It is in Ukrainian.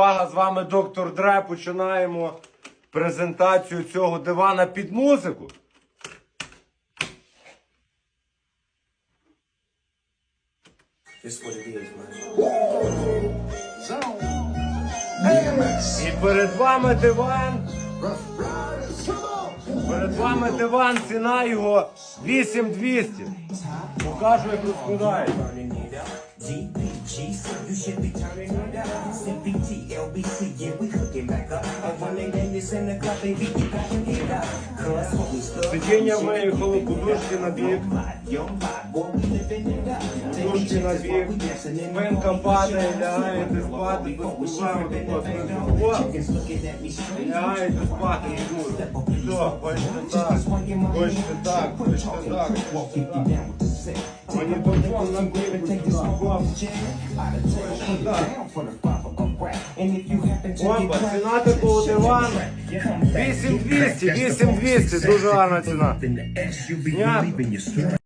Увага, з вами доктор Дре. Починаємо презентацію цього дивана під музику. І перед вами диван. Перед вами диван, ціна його 8200. Покажу, як розкладається. Сидіння в мене холоподушки на бік. Подушки на бік. morning. падає, лягаєте спати, Before we безпливаємо shivering in тако the знизу. back О, Chickens looking at me strange. Лягаєте спати, йду. Все, хочете так, хочете так, хочете так, хочете так. Манітофон на бік, хочете так. Опа, ціна такого дивану 8200, 8200, дуже гарна ціна. Знято.